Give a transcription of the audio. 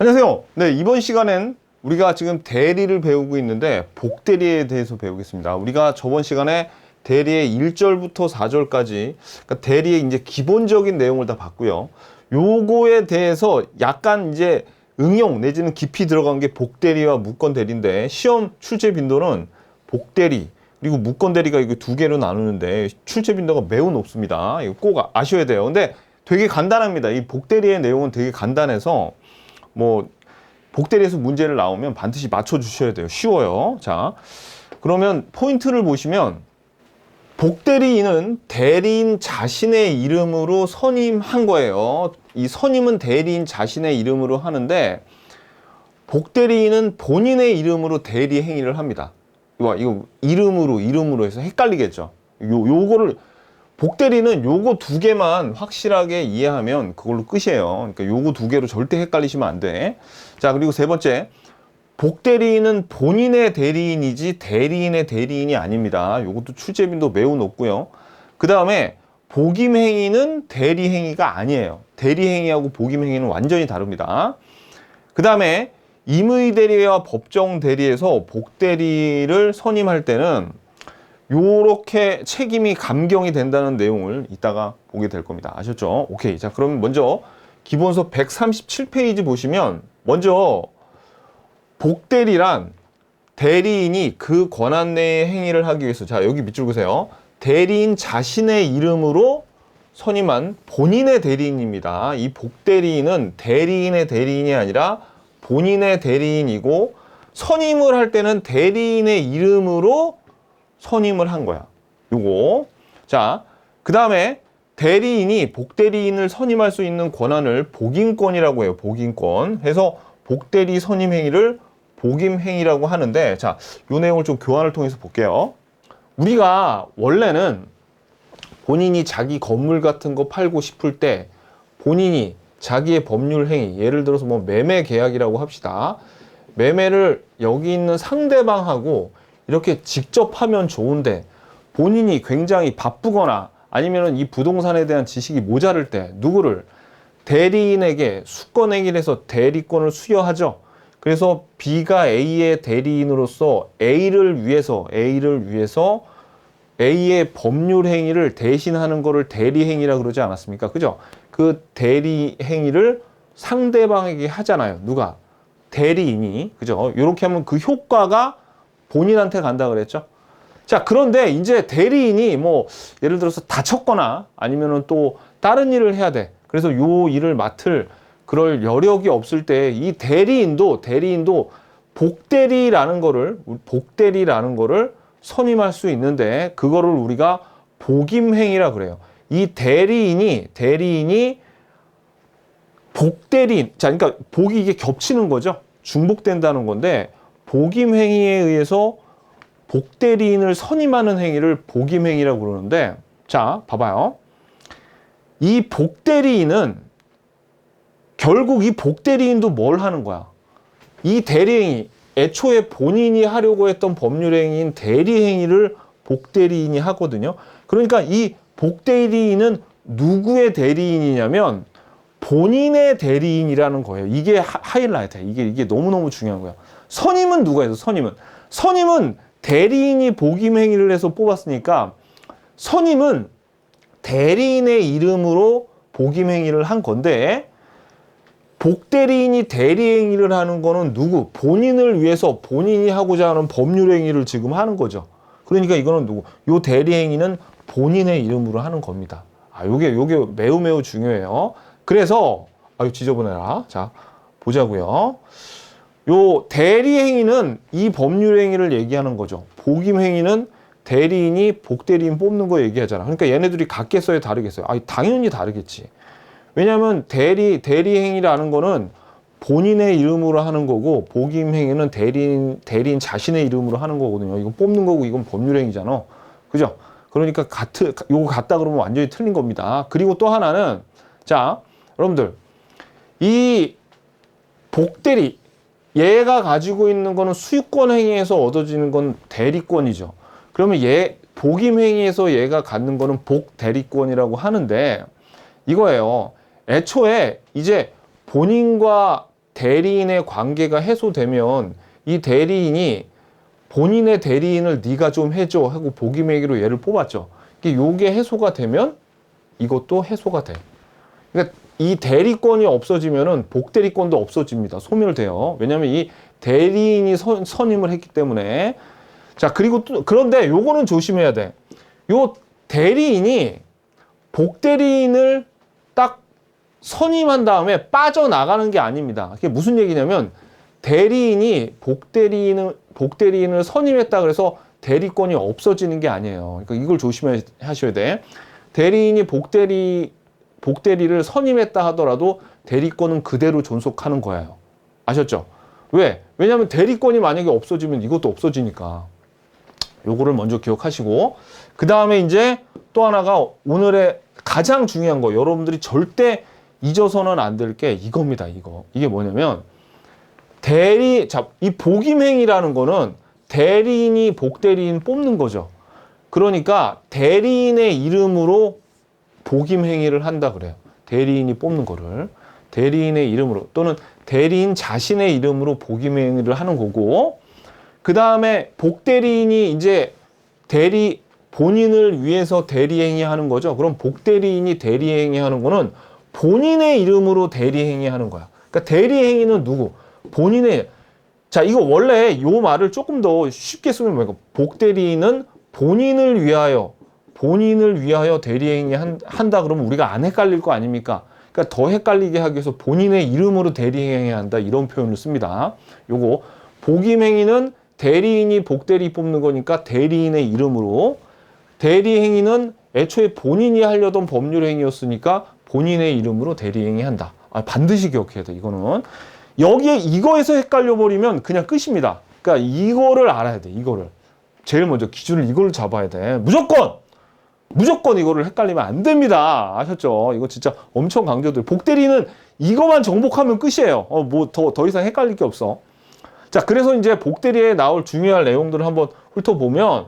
안녕하세요. 네, 이번 시간엔 우리가 지금 대리를 배우고 있는데 복대리에 대해서 배우겠습니다. 우리가 저번 시간에 대리의 1절부터 4절까지 그러니까 대리의 이제 기본적인 내용을 다 봤고요. 요거에 대해서 약간 이제 응용 내지는 깊이 들어간 게 복대리와 무건대리인데 시험 출제 빈도는 복대리 그리고 무건대리가 이거 두 개로 나누는데 출제 빈도가 매우 높습니다. 이거 꼭 아- 아셔야 돼요. 근데 되게 간단합니다. 이 복대리의 내용은 되게 간단해서 뭐 복대리에서 문제를 나오면 반드시 맞춰 주셔야 돼요. 쉬워요. 자, 그러면 포인트를 보시면 복대리인은 대리인 자신의 이름으로 선임한 거예요. 이 선임은 대리인 자신의 이름으로 하는데 복대리인은 본인의 이름으로 대리 행위를 합니다. 이거 이거 이름으로 이름으로 해서 헷갈리겠죠. 요 요거를 복대리는 요거 두 개만 확실하게 이해하면 그걸로 끝이에요. 그러니까 요거 두 개로 절대 헷갈리시면 안 돼. 자, 그리고 세 번째. 복대리인은 본인의 대리인이지 대리인의 대리인이 아닙니다. 요것도 출제빈도 매우 높고요. 그 다음에 복임행위는 대리행위가 아니에요. 대리행위하고 복임행위는 완전히 다릅니다. 그 다음에 임의 대리와 법정 대리에서 복대리를 선임할 때는 요렇게 책임이 감경이 된다는 내용을 이따가 보게 될 겁니다. 아셨죠? 오케이. 자, 그럼 먼저 기본서 137페이지 보시면 먼저 복대리란 대리인이 그 권한 내의 행위를 하기 위해서 자, 여기 밑줄 보세요. 대리인 자신의 이름으로 선임한 본인의 대리인입니다. 이 복대리인은 대리인의 대리인이 아니라 본인의 대리인이고 선임을 할 때는 대리인의 이름으로 선임을 한 거야. 요거. 자, 그 다음에 대리인이 복대리인을 선임할 수 있는 권한을 복임권이라고 해요. 복임권. 해서 복대리 선임 행위를 복임 행위라고 하는데, 자, 요 내용을 좀 교환을 통해서 볼게요. 우리가 원래는 본인이 자기 건물 같은 거 팔고 싶을 때 본인이 자기의 법률 행위, 예를 들어서 뭐 매매 계약이라고 합시다. 매매를 여기 있는 상대방하고 이렇게 직접 하면 좋은데 본인이 굉장히 바쁘거나 아니면은 이 부동산에 대한 지식이 모자랄 때 누구를 대리인에게 수권 행위를 해서 대리권을 수여하죠. 그래서 B가 A의 대리인으로서 A를 위해서 A를 위해서 A의 법률 행위를 대신하는 거를 대리 행위라 그러지 않았습니까? 그죠? 그 대리 행위를 상대방에게 하잖아요. 누가? 대리인이. 그죠? 이렇게 하면 그 효과가 본인한테 간다 그랬죠? 자, 그런데 이제 대리인이 뭐 예를 들어서 다쳤거나 아니면은 또 다른 일을 해야 돼. 그래서 요 일을 맡을 그럴 여력이 없을 때 이 대리인도 대리인도 복대리라는 거를 복대리라는 거를 선임할 수 있는데 그거를 우리가 복임행위라 그래요. 이 대리인이 대리인이 복대리인 자 그러니까 복이 이게 겹치는 거죠. 중복된다는 건데 복임 행위에 의해서 복대리인을 선임하는 행위를 복임 행위라고 그러는데 자 봐봐요. 이 복대리인은 결국 이 복대리인도 뭘 하는 거야? 이 대리행위 애초에 본인이 하려고 했던 법률행위인 대리행위를 복대리인이 하거든요. 그러니까 이 복대리인은 누구의 대리인이냐면 본인의 대리인이라는 거예요. 이게 하- 하이라이트야. 이게 이게 너무너무 중요한 거야. 선임은 누가 해서 선임은 선임은 대리인이 복임 행위를 해서 뽑았으니까 선임은 대리인의 이름으로 복임 행위를 한 건데 복대리인이 대리 행위를 하는 거는 누구? 본인을 위해서 본인이 하고자 하는 법률 행위를 지금 하는 거죠. 그러니까 이거는 누구? 요 대리 행위는 본인의 이름으로 하는 겁니다. 아, 요게 요게 매우 매우 중요해요. 그래서 아유 지저분해라. 자, 보자고요. 요 대리 행위는 이 법률 행위를 얘기하는 거죠. 복임 행위는 대리인이 복대리인 뽑는 거 얘기하잖아. 그러니까 얘네들이 같겠어요, 다르겠어요? 아, 당연히 다르겠지. 왜냐하면 대리 대리 행위라는 거는 본인의 이름으로 하는 거고 복임 행위는 대리인 대리인 자신의 이름으로 하는 거거든요. 이건 뽑는 거고 이건 법률 행위잖아. 그죠? 그러니까 같은 요거 같다 그러면 완전히 틀린 겁니다. 그리고 또 하나는 자, 여러분들 이 복대리 얘가 가지고 있는 거는 수유권 행위에서 얻어지는 건 대리권이죠. 그러면 얘 복임 행위에서 얘가 갖는 거는 복 대리권이라고 하는데 이거예요. 애초에 이제 본인과 대리인의 관계가 해소되면 이 대리인이 본인의 대리인을 네가 좀 해줘 하고 보기매기로 얘를 뽑았죠. 이게 요게 해소가 되면 이것도 해소가 돼. 그러니까 이 대리권이 없어지면은 복대리권도 없어집니다. 소멸돼요. 왜냐하면 이 대리인이 선, 선임을 했기 때문에 자 그리고 또 그런데 요거는 조심해야 돼. 요 대리인이 복대리인을 딱 선임한 다음에 빠져나가는 게 아닙니다. 그게 무슨 얘기냐면 대리인이 복대리인을 복대리인을 선임했다 그래서 대리권이 없어지는 게 아니에요. 그러니까 이걸 조심하셔야 돼. 대리인이 복대리 복대리를 선임했다 하더라도 대리권은 그대로 존속하는 거예요. 아셨죠? 왜? 왜냐하면 대리권이 만약에 없어지면 이것도 없어지니까. 요거를 먼저 기억하시고 그 다음에 이제 또 하나가 오늘의 가장 중요한 거 여러분들이 절대 잊어서는 안 될 게 이겁니다. 이거 이게 뭐냐면 대리 자이 복임행위라는 거는 대리인이 복대리인 뽑는 거죠. 그러니까 대리인의 이름으로 복임 행위를 한다 그래요. 대리인이 뽑는 거를 대리인의 이름으로 또는 대리인 자신의 이름으로 복임 행위를 하는 거고 그 다음에 복대리인이 이제 대리 본인을 위해서 대리행위 하는 거죠. 그럼 복대리인이 대리행위 하는 거는 본인의 이름으로 대리행위 하는 거야. 그러니까 대리행위는 누구? 본인의 자 이거 원래 요 말을 조금 더 쉽게 쓰면 뭐야? 복대리인은 본인을 위하여 본인을 위하여 대리행위 한, 한다 그러면 우리가 안 헷갈릴 거 아닙니까? 그러니까 더 헷갈리게 하기 위해서 본인의 이름으로 대리행위 한다 이런 표현을 씁니다. 요거 복임행위는 대리인이 복대리 뽑는 거니까 대리인의 이름으로 대리행위는 애초에 본인이 하려던 법률 행위였으니까 본인의 이름으로 대리행위 한다. 아, 반드시 기억해야 돼. 이거는 여기에 이거에서 헷갈려 버리면 그냥 끝입니다. 그러니까 이거를 알아야 돼. 이거를 제일 먼저 기준을 이걸 잡아야 돼. 무조건 무조건 이거를 헷갈리면 안 됩니다. 아셨죠? 이거 진짜 엄청 강조돼. 복대리는 이거만 정복하면 끝이에요. 어, 뭐 더 더 이상 헷갈릴 게 없어. 자, 그래서 이제 복대리에 나올 중요한 내용들을 한번 훑어보면